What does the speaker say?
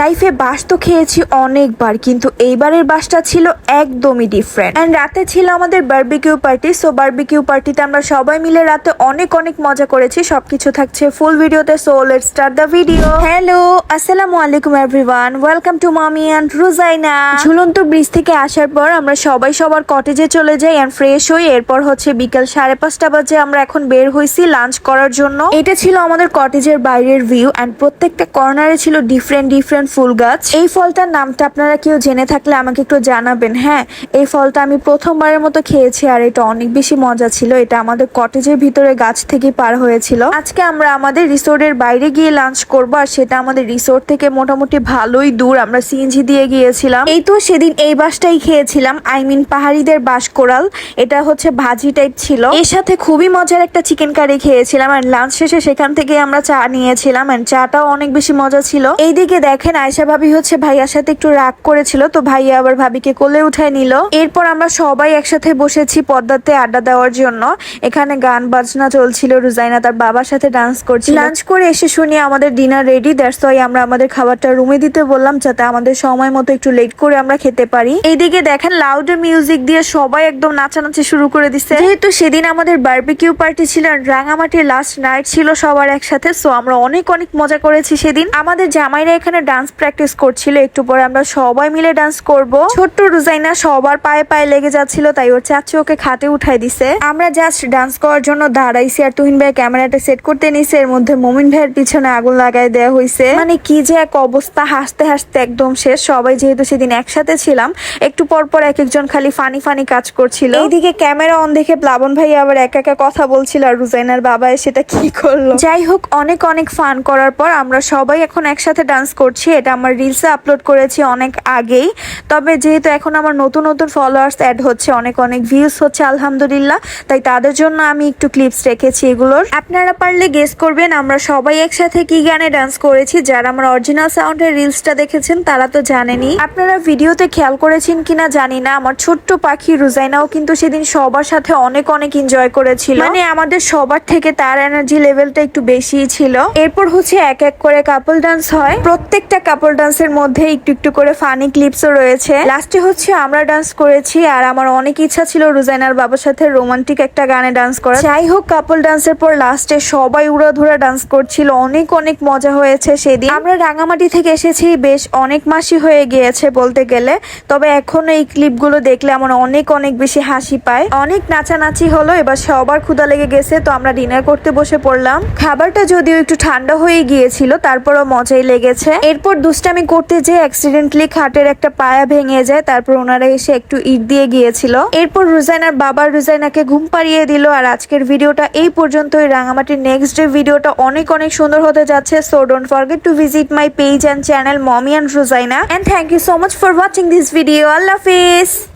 লাইফে বাস তো খেয়েছি অনেকবার, কিন্তু এইবারের বাসটা ছিল একদমই ডিফারেন্ট এন্ড রাতে ছিল আমাদের বার্বিকিউ পার্টি সো বার্বিকিউ পার্টিতে আমরা সবাই মিলে রাতে অনেক অনেক মজা করেছি, সবকিছু থাকছে ফুল ভিডিওতে so let start the video hello আসসালামু আলাইকুম everyone welcome to mommy and Ruzaina ঝুলন্ত ব্রিজ থেকে আসার পর আমরা সবাই সবার কটেজে চলে যাই এন্ড ফ্রেশ হই, এরপর হচ্ছে বিকাল সাড়ে পাঁচটা বাজে আমরা এখন বের হইছি লাঞ্চ করার জন্য। এটা ছিল আমাদের কটেজের বাইরের ভিউ এন্ড প্রত্যেকটা কর্নারে ছিল ডিফারেন্ট ডিফারেন্ট ফুল গাছ। এই ফলটার নামটা আপনারা কেউ জেনে থাকলে আমাকে একটু জানাবেন। হ্যাঁ এই ফলটা আমি প্রথমবারের মতো খেয়েছি আর এটা অনেক বেশি মজা ছিল। এটা আমাদের কটেজের ভিতরে গাছ থেকে পার হয়েছিল। আজকে আমরা আমাদের রিসোর্টের বাইরে গিয়ে লাঞ্চ করব আর সেটা আমাদের রিসোর্ট থেকে মোটামুটি ভালোই দূর। আমরা সিএনজি দিয়ে গিয়েছিলাম। এই তো সেদিন এই বাসটাই খেয়েছিলাম। আই মিন পাহাড়িদের বাস কোরাল এটা হচ্ছে ভাজি টাইপ ছিল। এর সাথে খুবই মজার একটা চিকেন কারি খেয়েছিলাম। আর লাঞ্চ শেষে সেখান থেকে আমরা চা নিয়েছিলাম। চাটাও অনেক বেশি মজা ছিল। এইদিকে দেখেন আয়সা ভাবি হচ্ছে ভাইয়ার সাথে একটু রাগ করেছিল তো ভাইয়া আবার ভাবিকে কোলে উঠায় নিল। এরপর আমরা সবাই একসাথে বসেছি পদ্মাতে আড্ডা দেওয়ার জন্য। এখানে গান বাজনা চলছিল রুজাইনা তার বাবার সাথে ডান্স করছিল। লাঞ্চ করে এসে শুনি আমাদের ডিনার রেডি দ্যাটস ওয়াই আমরা আমাদের খাবারটা রুমে দিতে বললাম যাতে আমাদের সময় মতো একটু লেট করে আমরা খেতে পারি। এইদিকে দেখেন লাউড মিউজিক দিয়ে সবাই একদম নাচানাচি শুরু করে দিচ্ছে যেহেতু সেদিন আমাদের বারবিকিউ পার্টি ছিল রাঙামাটির লাস্ট নাইট ছিল সবার একসাথে সো আমরা অনেক অনেক মজা করেছি সেদিন। আমাদের জামাইরা এখানে ডান্স প্র্যাকটিস করছিল, একটু পরে আমরা সবাই মিলে ডান্স করব। ছোট্ট রুজাইনা সবার পায়ে পায়ে লেগে যাচ্ছিল, তাই ওর চাচু ওকে খাটে উঠাই দিছে। আমরা জাস্ট ডান্স করার জন্য দাঁড়াইছি আর তুহিন ভাই ক্যামেরাটা সেট করতে নিছে, এর মধ্যে মমিন ভাইয়ের পিছনে আগুন লাগাই দেওয়া হয়েছে মানে কি যে এক অবস্থা, হাসতে হাসতে একদম শেষ। সবাই যেহেতু সেদিন একসাথে ছিলাম, একটু পর পর এক একজন খালি ফানি ফানি কাজ করছিল। এইদিকে ক্যামেরা অন দেখে প্লাবন ভাই আবার একা একা কথা বলছিল, আর রুজাইনার বাবা সেটা কি করল? যাই হোক, অনেক অনেক ফান করার পর আমরা সবাই এখন একসাথে ডান্স করছি। এটা আমার রিলসে আপলোড করেছি অনেক আগেই। তবে যেহেতু এখন আমার নতুন নতুন ফলোয়ার্স অ্যাড হচ্ছে, অনেক অনেক ভিউজ হচ্ছে, আলহামদুলিল্লাহ। তাই তাদের জন্য আমি একটু ক্লিপস রেখেছি এগুলোর। আপনারা পারলে গেস করবেন, আমরা সবাই একসাথে কি গানে ডান্স করেছি। যারা আমার অরিজিনাল সাউন্ডের রিলসটা দেখেছেন, তারা তো জানেনি আপনারা ভিডিওতে খেয়াল করেছেন কিনা জানি না, আমার ছোট্ট পাখি রুজাইনাও কিন্তু সেদিন সবার সাথে অনেক অনেক এনজয় করেছিল। মানে আমাদের সবার থেকে তার এনার্জি লেভেলটা একটু বেশি ছিল। এরপর হচ্ছে এক এক করে কাপল ডান্স হয়। প্রত্যেকটা কাপল ডান্সের মধ্যে একটু একটু করে ফানি ক্লিপসও রয়েছে। লাস্টে হচ্ছে আমরা ডান্স করেছি আর আমার অনেক ইচ্ছা ছিল রুজাইনার বাবার সাথে রোমান্টিক একটা গানে ডান্স করা যাই হোক কাপল ডান্সের পর লাস্টে সবাই উড়া উড়াধুরা ডান্স করছিল। অনেক অনেক মজা হয়েছে সেদিন। আমরা রাঙামাটি থেকে এসেছি, বেশ অনেক মাসই হয়ে গিয়েছে বলতে গেলে। তবে এখনও এই ক্লিপগুলো দেখলে আমার অনেক অনেক বেশি হাসি পায়। অনেক নাচানাচি হলো, এবার সবার ক্ষুদা লেগে গেছে, তো আমরা ডিনার করতে বসে পড়লাম। খাবারটা যদিও একটু ঠান্ডা হয়ে গিয়েছিল, তারপরও মজাই লেগেছে। এরপর দুষ্টামি করতে যে অ্যাক্সিডেন্টলি খাটের একটা পায়া ভেঙে যায়, তারপর ওনারা এসে একটু ইট দিয়ে গিয়েছিল। এরপর রুজাইনার বাবা রুজাইনাকে ঘুম পাড়িয়ে দিল, আর আজকের ভিডিওটা এই পর্যন্তই। রাঙামাটির নেক্সট ডে ভিডিওটা অনেক অনেক সুন্দর হতে যাচ্ছে so don't forget to visit my page and channel mommy and Ruzaina and thank you so much for watching this video Allah Hafiz.